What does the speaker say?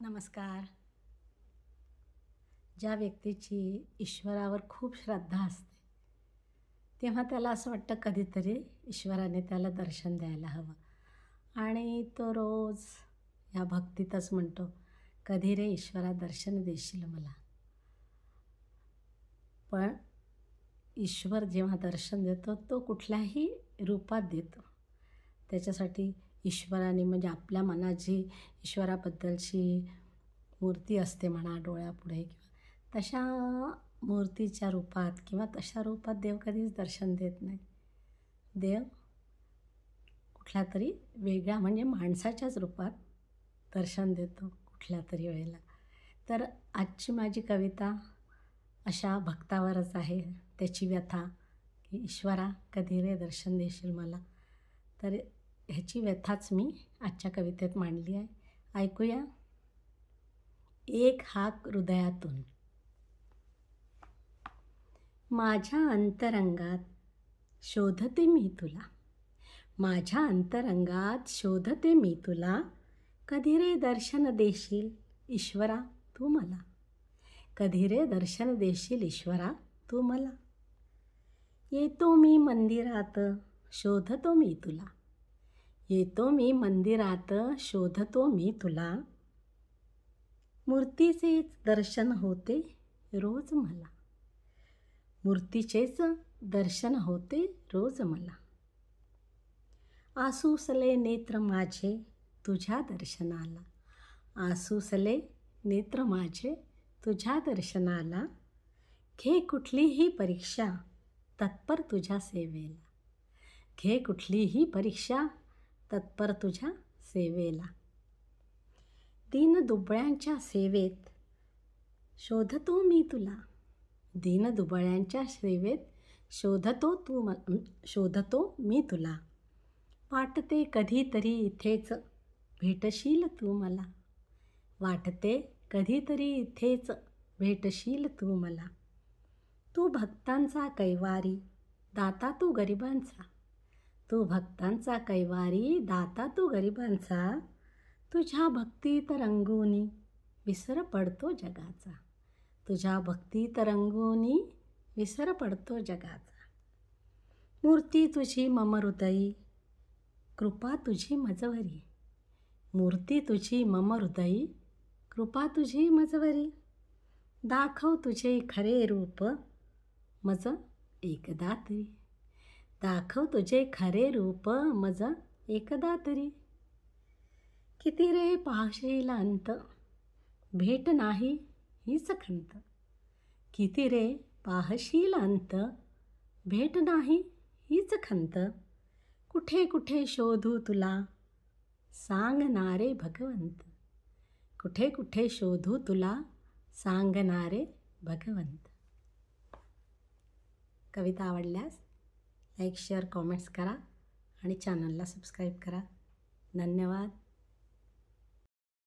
नमस्कार. ज्या व्यक्तीची ईश्वरावर खूप श्रद्धा असते तेव्हा त्याला असं वाटतं कधीतरी ईश्वराने त्याला दर्शन द्यायला हवं. आणि तो रोज या भक्तीतच म्हणतो कधी रे ईश्वरा दर्शन देशील मला? पण ईश्वर जेव्हा दर्शन देतो तो कुठल्याही रूपात देतो. त्याच्यासाठी ईश्वराने म्हणजे आपल्या मनात जी ईश्वराबद्दलची मूर्ती असते म्हणा डोळ्यापुढे किंवा तशा मूर्तीच्या रूपात किंवा तशा रूपात देव कधीच दर्शन देत नाही. देव कुठल्या तरी वेगळ्या म्हणजे माणसाच्याच रूपात दर्शन देतो कुठल्या तरी वेळेला. तर आजची माझी कविता अशा भक्तावरच आहे. त्याची व्यथा की ईश्वरा कधी रे दर्शन देशील मला? तर ह्याची व्यथाच मी आजच्या कवितेत मांडली आहे. ऐकूया. एक हाक हृदयातून. माझ्या अंतरंगात शोधते मी तुला. माझ्या अंतरंगात शोधते मी तुला. कधी रे दर्शन देशील ईश्वरा तू मला? कधी रे दर्शन देशील ईश्वरा तू मला? येतो मी मंदिरात शोधतो मी तुला. येतो मी मंदिरात शोधतो मी तुला. मूर्तीचेच दर्शन होते रोज मला. मूर्तीचेच दर्शन होते रोज मला. आसूसले नेत्र माझे तुझ्या दर्शनाला. आसूसले नेत्र माझे तुझ्या दर्शनाला. घे कुठलीही परीक्षा तत्पर तुझ्या सेवेला. घे कुठलीही परीक्षा तत्पर तुझ्या सेवेला. दीन दुबळ्यांच्या सेवेत शोधतो मी तुला. दीन दुबळ्यांच्या सेवेत शोधतो तू म शोधतो मी तुला. वाटते कधीतरी इथेच भेटशील तू मला. वाटते कधीतरी इथेच भेटशील तू मला. तू भक्तांचा कैवारी दाता तू गरिबांचा. तू भक्तांचा कैवारी दाता तू गरिबांचा. तुझ्या भक्तीत रंगोनी विसर पडतो जगाचा. तुझ्या भक्तीत रंगोनी विसर पडतो जगाचा. मूर्ती तुझी मम हृदयी कृपा तुझी मजवरी. मूर्ती तुझी मम हृदयी कृपा तुझी मजवरी. दाखव तुझे खरे रूप मज एकदा तरी. दाखव तुझे खरे रूप मज एकदा तरी. किती रे पाहशील अंत? भेट नाही हीच खंत किती रे पाहशील अंत? भेट नाही हीच खंत कुठे कुठे शोधू तुला? सांगणारे भगवंत. कुठे कुठे शोधू तुला? सांगणारे भगवंत. कविता आवडल्यास लाईक शेअर कॉमेंट्स करा आणि चॅनलला सबस्क्राईब करा. धन्यवाद.